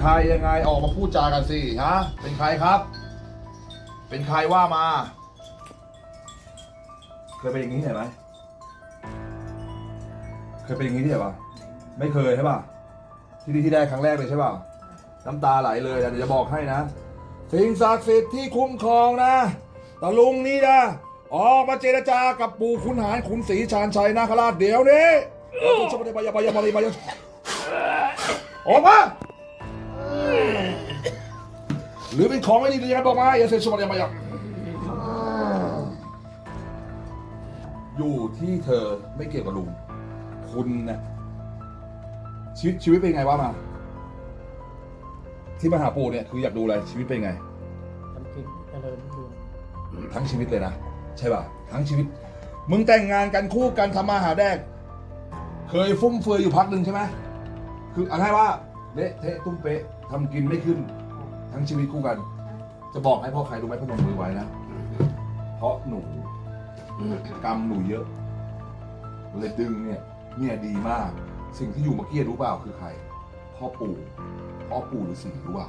ใครยังไงออกมาพูดจากันสิฮะเป็นใครครับ เป็นใครว่ามา เคยเป็นอย่างนี้เห็นไหมเคยเป็นอย่างนี้ที่ไหนปะไม่เคยใช่ป่ะที่นี่ที่ได้ครั้งแรกเลยใช่ป่ะน้ำตาไหลเลยแต่เดี๋ยวจะบอกให้นะสิ่งศักดิ์สิทธิ์ที่คุ้มครองนะตะลุงนี่นะออกมาเจรจากับปู่ขุนหารขุนศรีชาญชัยนาคราชเดี๋ยวนี้ชมบายบายบายบายออกมา หรือเป็นของไม่ดีหรือยังไงบอกมาอย่าเสียชมบายบายอยู่ที่เธอไม่เกี่ยวกับลุงคุณนะชีวิตชีวิตเป็นไงวะมา ที่มาหาปู่เนี่ยคืออยากดูอะไรชีวิตเป็นไงทำกินเจริญรุ่งเรืองทั้งชีวิตเลยนะใช่ป่ะทั้งชีวิต มึงแต่งงานกันคู่กันทำมาหาแดก เคยฟุ่มเฟือยอยู่พักหนึ่งใช่ไหมคือเอันให้ว่าเละเทะตุ้มเป๊ะทำกินไม่ขึ้น ทั้งชีวิตคู่กัน จะบอกให้พ่อใครรู้ไหมพนมมือไว้นะ เพราะหนูกรรมหนูเยอะเลยดึงเนี่ยเนี่ยดีมาก สิ่งที่อยู่เมื่อกี้รู้เปล่าคือใคร พ่อปู่พ่อปู่ฤาษีรู้เปล่า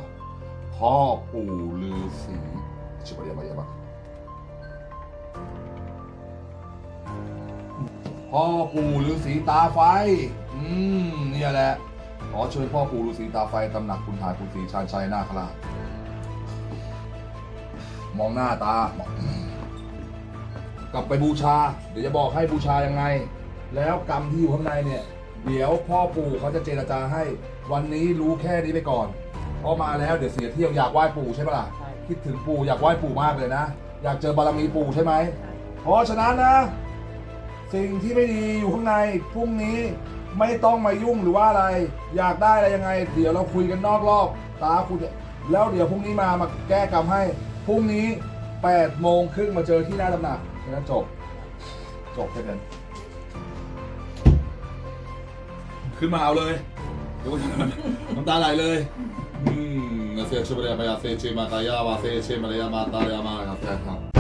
พ่อปู่ฤาษีชิบะเดียบะเดียบะพ่อปู่ฤาษีตาไฟ อืมเนี่ยแหละ ขอเชิญพ่อปู่ฤาษีตาไฟตำหนักคุณหาคุณศรีชาญชัยนาคราชมองหน้าตามองกลับไปบูชา เดี๋ยวจะบอกให้บูชายังไง แล้วกรรมที่อยู่ข้างในเนี่ย เดี๋ยวพ่อปู่เขาจะเจรจาให้ วันนี้รู้แค่นี้ไปก่อนพอมาแล้วเดี๋ยวเสียเที่ยวอยากไหว้ปู่ใช่ปะล่ะใช่คิดถึงปู่อยากไหว้ปู่มากเลยนะ อยากเจอบารมีปู่ใช่ไหมเพราะฉะนั้นนะ สิ่งที่ไม่ดีอยู่ข้างในพรุ่งนี้ ไม่ต้องมายุ่งหรือว่าอะไร อยากได้อะไรยังไง เดี๋ยวเราคุยกันนอกรอบตาคุณเนี่ยแล้วเดี๋ยวพรุ่งนี้มามาแก้กรรมให้พรุ่งนี้8โมงครึ่งมาเจอที่หน้าตำหนักแค่นั้นจบ จบแค่นั้นขึ้นมาเอาเลยเดี๋ยวน้ำตาไหลเลยอืมเสียชิบะเรียมายาเซชิมาตายาวาเซชิมาเรียมาตายามาครับ